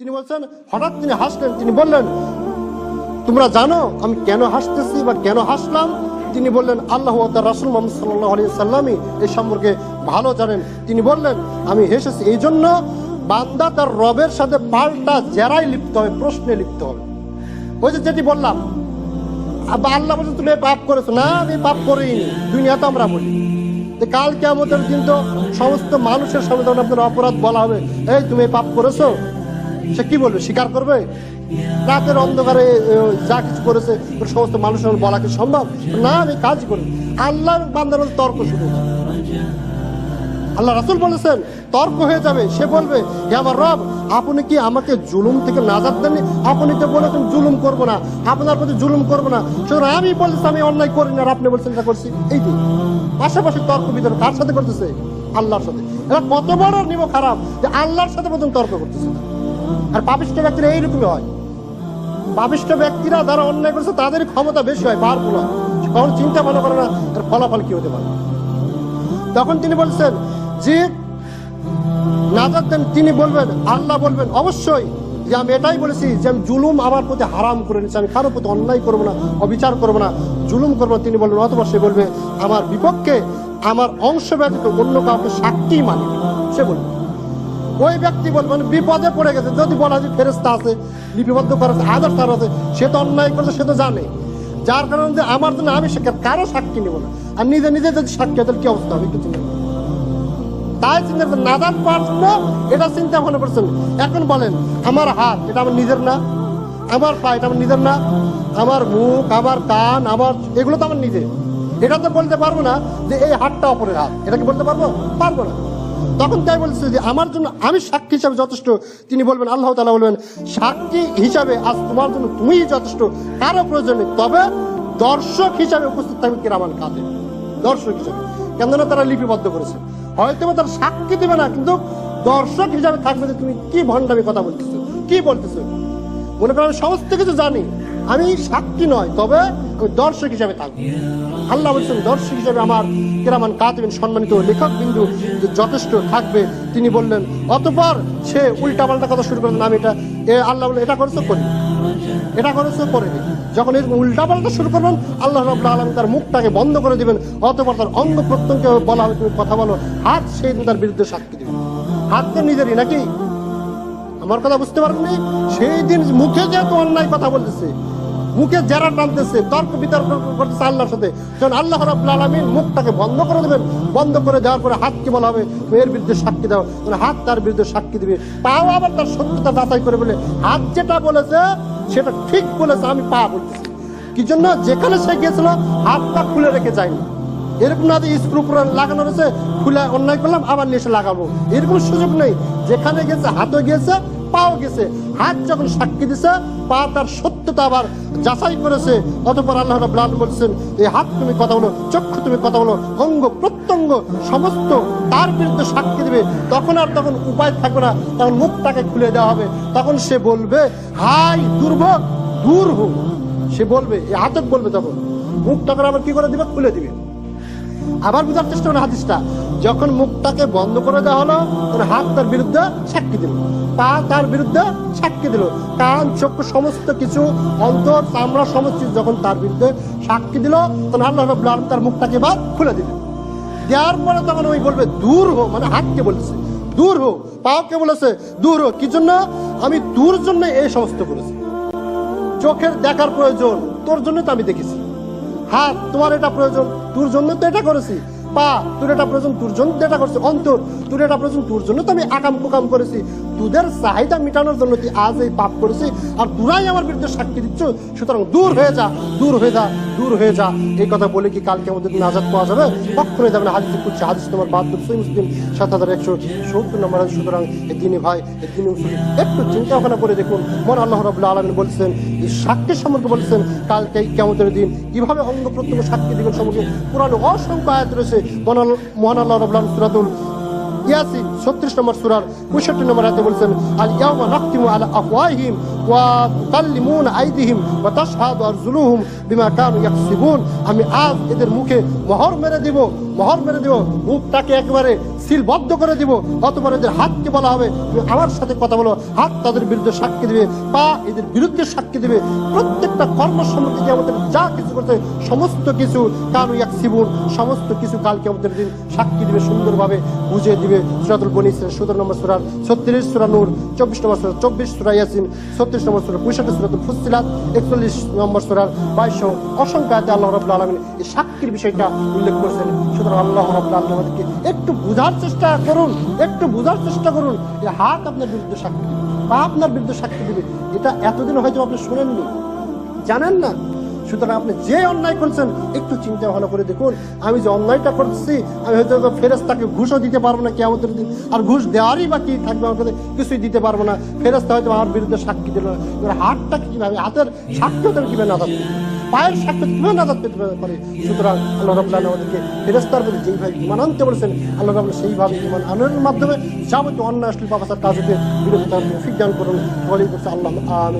তিনি বলছেন, হঠাৎ তিনি হাসলেন, তিনি বললেন, তোমরা জানো আমি কেন হাসতেছি বা কেন হাসলাম? তিনি বললেন, আল্লাহ রাসুল মোহাম্মদ সাল্লাহ আলী সাল্লামই এই সম্পর্কে ভালো জানেন। তিনি বললেন, আমি হেসেছি এই জন্য বান্দা তার রবের সাথে পাল্টা জেরাই লিপ্ত হবে, প্রশ্নে লিপ্ত হবে। ওই যে যেটি বললাম আল্লাহ বলছেন তুমি পাপ করেছ। না, আমি পাপ করিনি দুনিয়াতে আমরা বলি। যে কাল কেমতের দিন তো সমস্ত মানুষের সামনে তখন আপনার অপরাধ বলা হবে। এই, তুমি পাপ করেছ? সে কি বলবে? স্বীকার করবে? রাতের অন্ধকারে যা কিছু করেছে সমস্ত মানুষের বলা কি সম্ভব? না, আমি কাজ করি। আল্লাহ বান্দার তর্ক শুরু আল্লাহ রাসুল বলেছেন, তর্ক হয়ে যাবে। সে বলবে, হে আমার রব, আপনি কি আমাকে জুলুম থেকে নাজাদ দেননি? আপনি তো বলেছেন, জুলুম করব না। আপনার প্রতি জুলুম করব না। সুতরাং আমি বলছি, আমি অন্যায় করি না। আপনি বলছেন, এটা করছি। এই তো পাশাপাশি তর্ক বিতর্ক কার সাথে করতেছে? আল্লাহর সাথে। এরা কত বড় নিব খারাপ যে আল্লাহর সাথে প্রথম তর্ক করতেছে। আর পাপিষ্ট ব্যক্তিরা এইরকমই হয়। পাপিষ্ট ব্যক্তিরা যারা অন্যায় করছে তাদের ক্ষমতা বেশি হয়, পাওয়ারফুল হয়। কখন চিন্তা ভালো করে না তার ফলাফল কি হতে পারে? তখন তিনি বলছেন যে নাজাদ দেন, তিনি বলবেন, আল্লাহ বলবেন, অবশ্যই যে আমি এটাই বলেছি যে আমি জুলুম আমার প্রতি হারাম করে নিচ্ছি আমি কারোর প্রতি অন্যায় করব না, অবিচার করব না, জুলুম করব না। তিনি বলবেন, অথবা সে বলবে, আমার বিপক্ষে, আমার অংশ ব্যতীত অন্য কাউকে সাক্ষী মানে। সে বলবে। ওই ব্যক্তি বলবেন বিপদে পড়ে গেছে। যদি বলা যে ফেরেস্তা আছে, লিপিবদ্ধ করা আছে আদার তার আছে, সে তো অন্যায় করেছে, সে তো জানে। যার কারণে যে আমার জন্য আমি সে কারও সাক্ষী নেব না। আর নিজে নিজে যদি সাক্ষী হয়, তাহলে কি অবস্থা হবে? কিছু করুন। তাই চিন্তা করছেন নাদান পাওয়ার জন্য এটা চিন্তা মনে করছেন। এখন বলেন, আমার হাত, এটা আমার নিজের না। আমার পা এটা আমার নিজের না। আমার মুখ, আমার কান, আমার, এগুলো তো আমার নিজের। এটা তো বলতে পারব না যে এই হাতটা অপরের হাত। এটা কি বলতে পারব? পারব না। তখন তাই বলছে যে আমার জন্য আমি সাক্ষী হিসাবে যথেষ্ট। তিনি বলবেন, আল্লাহ তালা বলবেন, সাক্ষী হিসাবে আজ তোমার জন্য তুমিই যথেষ্ট। কারও প্রয়োজন নেই। তবে দর্শক হিসাবে উপস্থিত থাকবে কিরামান কাঁদে দর্শক হিসাবে। কেননা তারা লিপিবদ্ধ করেছে। হয়তো বা তারা সাক্ষী দেবে না, কিন্তু দর্শক হিসাবে থাকবে যে তুমি কি ভণ্ডামি কথা বলতেছো, কি বলতেছো? মনে করো আমি সমস্ত কিছু জানি। আমি সাক্ষী নয়, তবে দর্শক হিসাবে থাকব। আল্লাহ বলছেন, দর্শক হিসাবে আমার কেরামান কাতিবিন সম্মানিত লেখক বিন্দু যথেষ্ট থাকবে, তিনি বললেন, অতপর সে উল্টা পাল্টা কথা শুরু করলেন, আমি এটা এ আল্লাহ বলে, এটা করছ করি এটা করেছ করেনি। যখন এরকম উল্টা পাল্টা শুরু করবেন, আল্লাহ রব্লা আলম তার মুখটাকে বন্ধ করে দিবেন, অতপর তার অঙ্গ প্রত্যঙ্গে বলা হবে তুমি কথা বলো, হাত সেই তার বিরুদ্ধে সাক্ষী দিবে। হাত তো নিজেরই, নাকি? আমার কথা বুঝতে পারেননি? সেই দিন মুখে যেহেতু অন্যায় কথা বলতেছে, মুখে যারা টানতেছে, তর্ক বিতর্ক করতেছে আল্লাহর সাথে যখন আল্লাহ রাব্বুল আলামিন মুখটাকে বন্ধ করে দেবেন। বন্ধ করে দেওয়ার পরে হাত হাতকে বলা হবে তুমি এর বিরুদ্ধে সাক্ষী দাও। মানে হাত তার বিরুদ্ধে সাক্ষী দিবে। পাও আবার তার সত্যতা যাচাই করে বলে, হাত যেটা বলেছে, সেটা ঠিক বলেছে, আমি পা বলতেছি। কি জন্য? যেখানে সে গিয়েছিল, হাতটা খুলে রেখে যায়নি। এরকম না স্ক্রু পুরো লাগানো রয়েছে, খুলে অন্যায় করলাম, আবার নিয়ে লাগাবো। এরকম সুযোগ নেই। যেখানে গেছে, হাতও গেছে পাও গেছে হাত যখন সাক্ষী দিছে, পা তার সত্যতা আবার যাচাই করেছে। অতপর আল্লাহ আলামিন বলছেন এই হাত তুমি কথা বলো, চক্ষু তুমি কথা বলো, অঙ্গ, প্রত্যঙ্গ, সমস্ত তার বিরুদ্ধে সাক্ষী দিবে। তখন আর তখন উপায় থাকবে না। তখন মুখটাকে খুলে দেওয়া হবে। তখন সে বলবে, হাই দুর্ভোগ দূর হোক সে বলবে এই হাতক বলবে তখন। মুখটাকে আবার কি করে দিবে? খুলে দিবে। আবার বোঝার চেষ্টা করে হাদিসটা। যখন মুখটাকে বন্ধ করে দেওয়া হলো তখন হাত তার বিরুদ্ধে সাক্ষী দিল। পা তার বিরুদ্ধে সাক্ষী দিল। কান চক্ষু সমস্ত কিছু, অন্তর, চামড়া, সমস্ত যখন তার বিরুদ্ধে সাক্ষী দিল, তখন আল্লাহ আলামিন তার মুখটাকে এবার খুলে দিলেন। দেওয়ার পরে তখন ওই বলবে, দূর হো। মানে হাতকে বলেছে। দূর হো। পাওকে বলেছে, দূর হো। কি জন্য? আমি দূর জন্য এই সমস্ত করেছি। চোখের দেখার প্রয়োজন। তোর জন্য তো আমি দেখেছি। হাত তোমার এটা প্রয়োজন। তোর জন্য তো এটা করেছি। পা, তোর এটা প্রয়োজন, তোর জন্য এটা করছি, অন্তর, তোর এটা প্রয়োজন, তোর জন্য তো আমি আকাম কুকাম করেছি। তোদের চাহিদা মেটানোর জন্য তুই আজ এই পাপ করেছি, আর তোরাই আমার বিরুদ্ধে সাক্ষী দিচ্ছ, সুতরাং দূর হয়ে যা, দূর হয়ে যা, দূর হয়ে যা। এই কথা বলে কি কালকে আমাদের দিন আজাদ পাওয়া যাবে? কখনোই যাবে না, হাদিস হাদিস তোমার বাহাত্তর মুসলিম, সাত হাজার একশো সত্তর নম্বর হাদিস। সুতরাং এই দিনে ভাই এই দিনে একটু চিন্তা ভাবনা করে দেখুন মন আল্লাহ রাবুল্লাহ আলমিন বলছেন, এই সাক্ষী সম্পর্কে বলছেন, কালকে কেমতের দিন কীভাবে অঙ্গ প্রত্যঙ্গ সাক্ষী দিবেন সম্পর্কে পুরানো অসংখ্য আয়াত রয়েছে। ছত্রিশ নম্বর সুরার পঁয়ষট্টি নম্বর হাতে বলছেন আল ইয়াউমা নাখতিমু আলা আফওয়াহিম ওয়া তুকাল্লিমুন আইদিহিম ওয়া তাশহাদু আরজুলুহুম বিমা কানু ইয়াকসিবুন আমি আজ এদের মুখে মোহর মেরে দিব, মোহর মেরে দিব, মুখটাকে একেবারে সিলবদ্ধ করে দিব অতবার এদের হাতকে বলা হবে, তুমি আমার সাথে কথা বলো, হাত তাদের বিরুদ্ধে সাক্ষী দিবে, পা এদের বিরুদ্ধে সাক্ষী দিবে, প্রত্যেকটা কর্ম সম্পর্কে যে যা কিছু করতে সমস্ত কিছু কানু ইয়াকসিবুন, সমস্ত কিছু কালকে আমাদের দিন সাক্ষী দিবে, সুন্দরভাবে বুঝিয়ে দিবে, সুরাতুল বনি সতেরো নম্বর সুরার ছত্রিশ সুরা নূর, চব্বিশ নম্বর সুরা, চব্বিশ সুরা ইয়াসিন ছত্রিশ নম্বর সুরা, পঁয়ষট্টি সুরাতুল ফুসিলাত একচল্লিশ নম্বর সুরার বাইশ অসংখ্য আয়তে আল্লাহ রাবুল আলমিন এই সাক্ষীর বিষয়টা উল্লেখ করেছেন। সুতরাং আল্লাহ রাবুল আলম আমাদেরকে একটু বোঝার চেষ্টা করুন, একটু বোঝার চেষ্টা করুন যে হাত আপনার বিরুদ্ধে সাক্ষী পা আপনার বিরুদ্ধে সাক্ষী দেবে। এটা এতদিন হয়তো আপনি শুনেননি। জানেন না? সুতরাং আপনি যে অন্যায় করছেন, একটু চিন্তা ভালো করে দেখুন। আমি যে অন্যায়টা করছি আমি হয়তো ফেরেস্তাকে ঘুষও দিতে পারব না কেমন দিন। আর ঘুষ দেওয়ারই বা কি থাকবে আমার কাছে কিছুই দিতে পারব না। ফেরেস্তা হয়তো আমার বিরুদ্ধে সাক্ষী দিল না। এবার হাতটা কীভাবে, হাতের সাক্ষ্য তো কীভাবে না থাকবে পায়ের সাক্ষ্য কীভাবে না থাকতে পারে সুতরাং আল্লাহ রবুল্লাহ আমাদেরকে ফেরেস্তার প্রতি যেইভাবে ইমান আনতে বলেছেন, আল্লাহ রবুল্লাহ সেইভাবে ইমান আনার মাধ্যমে যাবতীয় অন্যায় আসলে বাবাসার কাজ হতে বিরত করুন। বলেই করছে আল্লাহ আমি